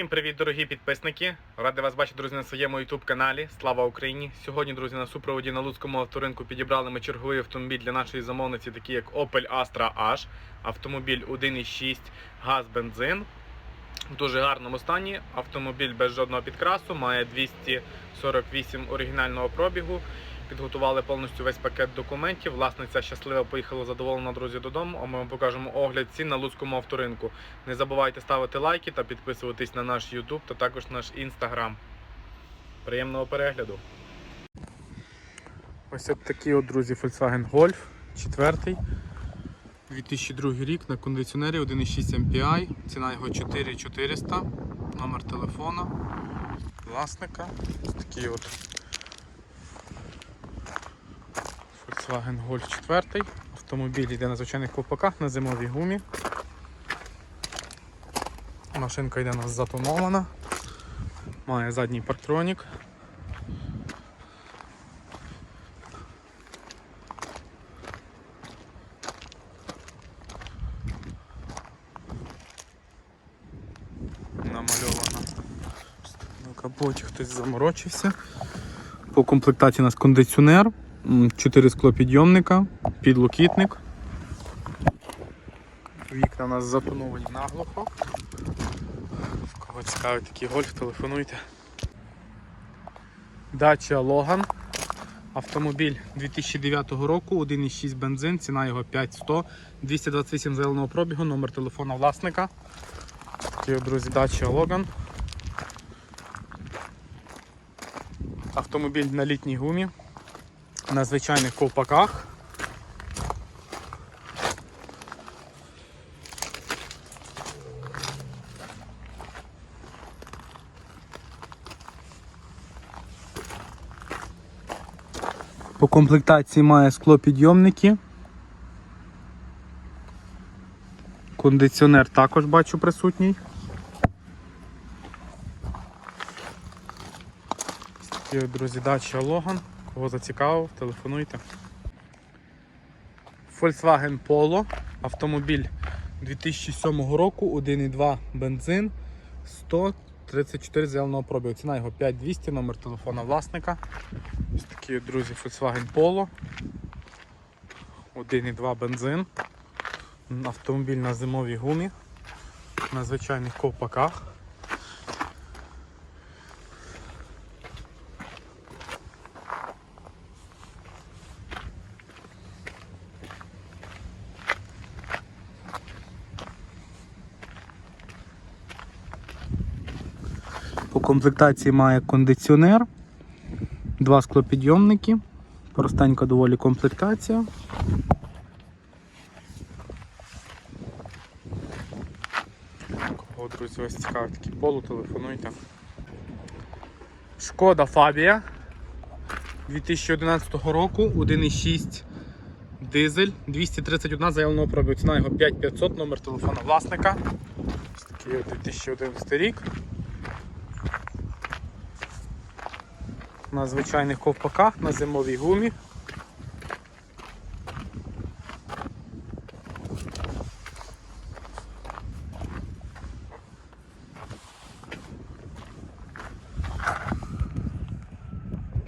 Всім привіт, дорогі підписники! Радий вас бачити, друзі, на своєму YouTube каналі. Слава Україні! Сьогодні, друзі, на супроводі на Луцькому авторинку підібрали ми черговий автомобіль для нашої замовниці, такий як Opel Astra H. Автомобіль 1.6 газ бензин. В дуже гарному стані. Автомобіль без жодного підкрасу, має 248 оригінального пробігу. Підготували повністю весь пакет документів. Власниця щаслива поїхала задоволена, друзі, додому. А ми вам покажемо огляд цін на Луцькому авторинку. Не забувайте ставити лайки та підписуватись на наш YouTube та також наш Instagram. Приємного перегляду. Ось от такий от, друзі, Volkswagen Golf 4. 2002 рік на кондиціонері 1.6 MPI. Ціна його 4400. Номер телефона власника. Ось такий от Volkswagen Golf 4. Автомобіль йде на звичайних ковпаках на зимовій гумі. Машинка йде у нас затонована. Має задній парктронік. Намальована. На капоті хтось заморочився. По комплектації у нас кондиціонер, 4 склопідйомника, підлокітник. Вікна у нас затоновані наглухо. Кого цікавить такий гольф, телефонуйте. Дача Логан. Автомобіль 2009 року, 1,6 бензин, ціна його 5100, 228 зеленого пробігу, номер телефона власника. От, друзі, дача Логан. Автомобіль на літній гумі, на звичайних ковпаках. По комплектації має склопідйомники. Кондиціонер також бачу присутній. Такі, друзі, дача Логан. Кого зацікавив, телефонуйте. Volkswagen Polo. Автомобіль 2007 року, 1,2 бензин, 134 зеленого пробігу. Ціна його 5200, номер телефона власника. Ось такі, друзі, Volkswagen Polo. 1,2 бензин. Автомобіль на зимовій гумі, на звичайних ковпаках. Комплектації має кондиціонер, два склопідйомники, простенька доволі комплектація. Кого, друзі, ось цікавить такий полу, телефонуйте. Шкода Фабія 2011 року, 1,6 дизель, 231 заявленого пробігу. Ціна його 5500, номер телефона власника. Ось такий 2011 рік. На звичайних ковпаках, на зимовій гумі.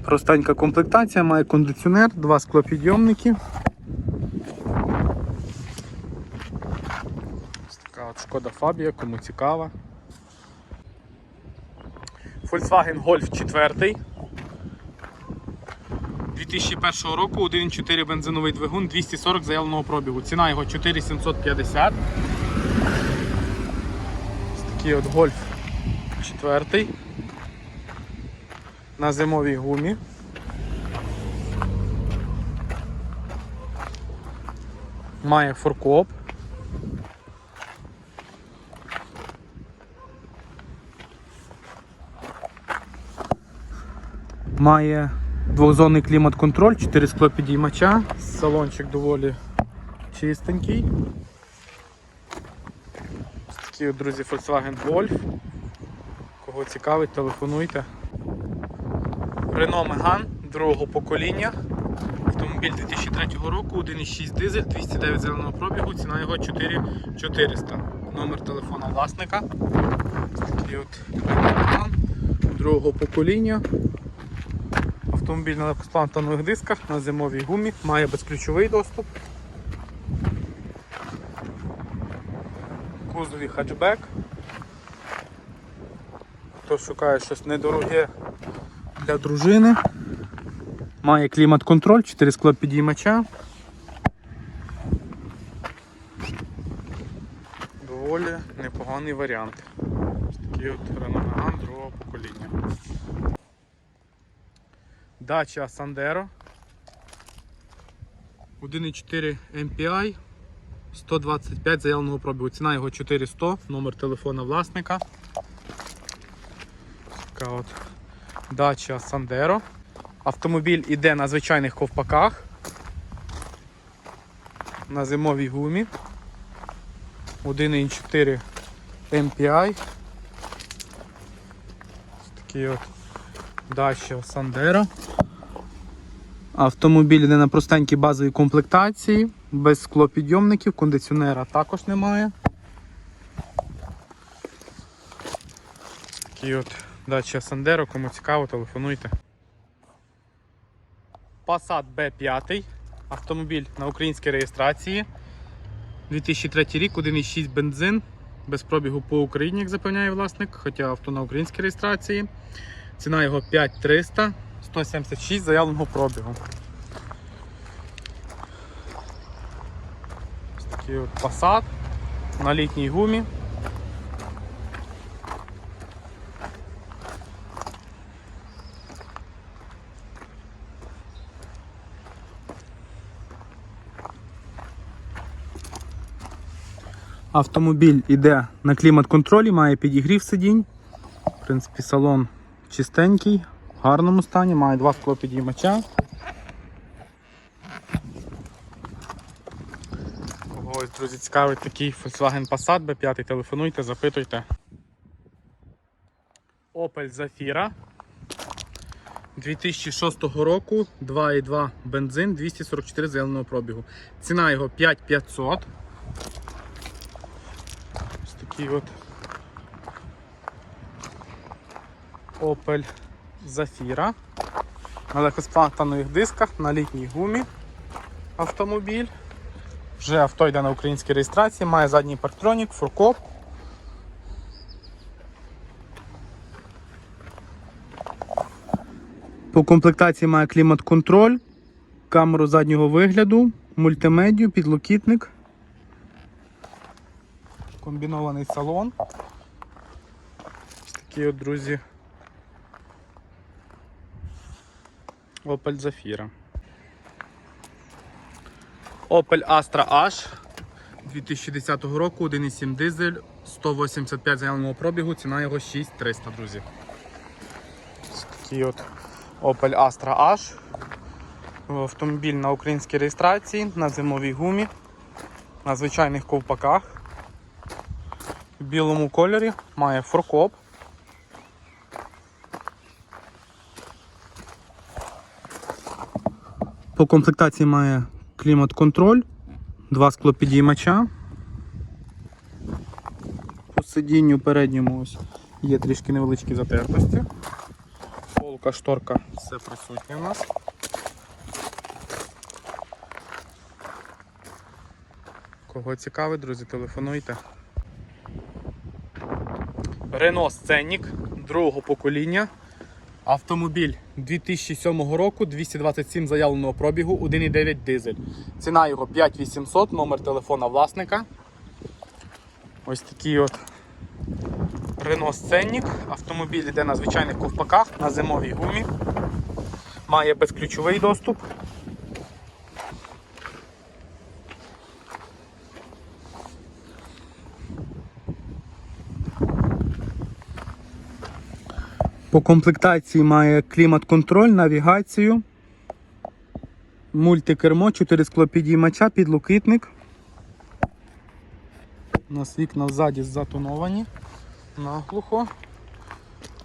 Простенька комплектація, має кондиціонер, два склопідйомники. Ось така от шкода Фабія, кому цікава. Volkswagen Golf 4. 2001 року 1.4 бензиновий двигун 240 заявленого пробігу. Ціна його 4750. Ось такий от Golf 4 на зимовій гумі. Має форкоп. Має двохзонний клімат-контроль, 4 склопідіймача, салончик доволі чистенький. Ось такий, от, друзі, Volkswagen Golf. Кого цікавить, телефонуйте. Renault Megane другого покоління. Автомобіль 2003 року, 1,6 дизель, 209 зеленого пробігу, ціна його 4400. номер телефона власника. Такий от екран другого покоління. Автомобіль на легкосплантанових дисках на зимовій гумі, має безключовий доступ. Кузові хатчбек. Хто шукає щось недороге для дружини. Має клімат-контроль, 4 скло підіймача. Доволі непоганий варіант. Такий от Renault другого покоління. Дача Sandero. 1,4 MPI, 125 заявленого пробігу. Ціна його 400, номер телефона власника. Така от дача Sandero. Автомобіль іде на звичайних ковпаках. На зимовій гумі. 1,4 MPI. Ось Такий от Dacia Sandero. Автомобіль йде на простенькій базовій комплектації, без склопідйомників, кондиціонера також немає. Такий от Dacia Sandero, кому цікаво, телефонуйте. Passat B5. Автомобіль на українській реєстрації. 2003 рік, 1,6 бензин. Без пробігу по Україні, як запевняє власник, хоча авто на українській реєстрації. Ціна його 5300, 176 заявленого пробігу. Ось такий от Passat на літній гумі. Автомобіль іде на клімат-контролі, має підігрів сидінь. В принципі, салон чистенький, в гарному стані, має два склопідіймача. Ось, друзі, цікавий такий Volkswagen Passat B5, телефонуйте, запитуйте. Opel Zafira 2006 року, 2,2 бензин, 244 зеленого пробігу. Ціна його 5500. Ось такий от Opel Zafira. На легкосплантанових дисках, на літній гумі автомобіль. Вже авто йде на українській реєстрації, має задній парктронік, фуркоп. По комплектації має клімат-контроль, камеру заднього вигляду, мультимедію, підлокітник, комбінований салон. Ось такі от, друзі. Opel Zafira. Opel Astra H 2010 року, 1,7 дизель, 185 заявленого пробігу, ціна його 6300, друзі. Такий от Opel Astra H. Автомобіль на українській реєстрації, на зимовій гумі, на звичайних ковпаках. В білому кольорі, має форкоп. По комплектації має клімат-контроль, два склопідіймача. По сидінню передньому ось є трішки невеличкі затертості. Полка, шторка, все присутнє у нас. Кого цікавить, друзі, телефонуйте. Renault Scenic другого покоління. Автомобіль 2007 року, 227 заявленого пробігу, 1,9 дизель. Ціна його 5800, номер телефона власника. Ось такий от Renault Scenic. Автомобіль йде на звичайних ковпаках, на зимовій гумі. Має безключовий доступ. По комплектації має клімат-контроль, навігацію, мультикермо, 4 склопідіймача, підлокитник. У нас вікна ззаді затоновані наглухо.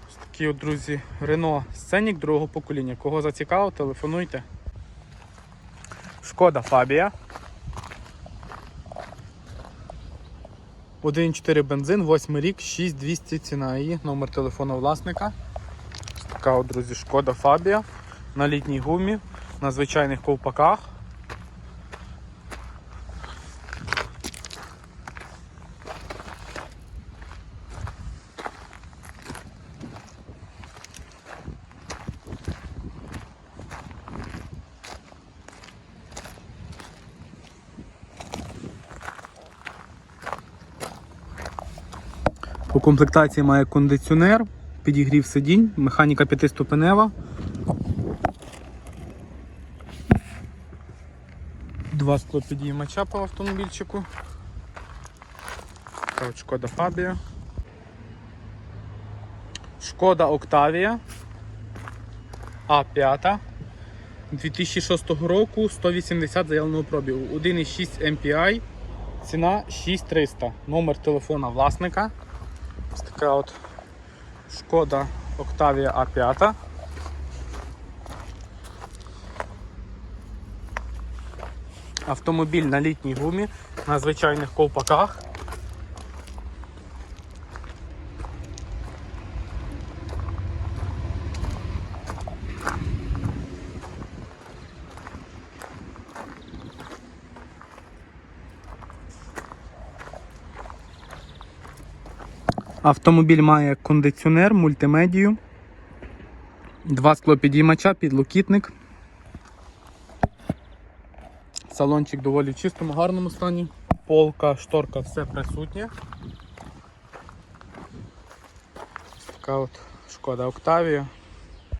Ось такі от, друзі, Renault Scenic другого покоління. Кого зацікавив, телефонуйте. Шкода Фабія. 1.4 бензин, 8 рік, 6200 ціна її, номер телефона власника. Така от, друзі, шкода Фабія на літній гумі, на звичайних ковпаках. По комплектації має кондиціонер, підігрів сидінь, механіка п'ятиступенева. Два склопідіймача по автомобільчику. Шкода Фабія. Шкода Октавія. А5. 2006 року 180 заявленого пробігу. 1,6 MPI. Ціна 6300. Номер телефона власника. Ось така от Шкода Октавія А5. Автомобіль на літній гумі, на звичайних ковпаках. Автомобіль має кондиціонер, мультимедію, два склопідіймача, підлокітник. Салончик доволі в чистому, гарному стані. Полка, шторка, все присутнє. Така от шкода Октавія.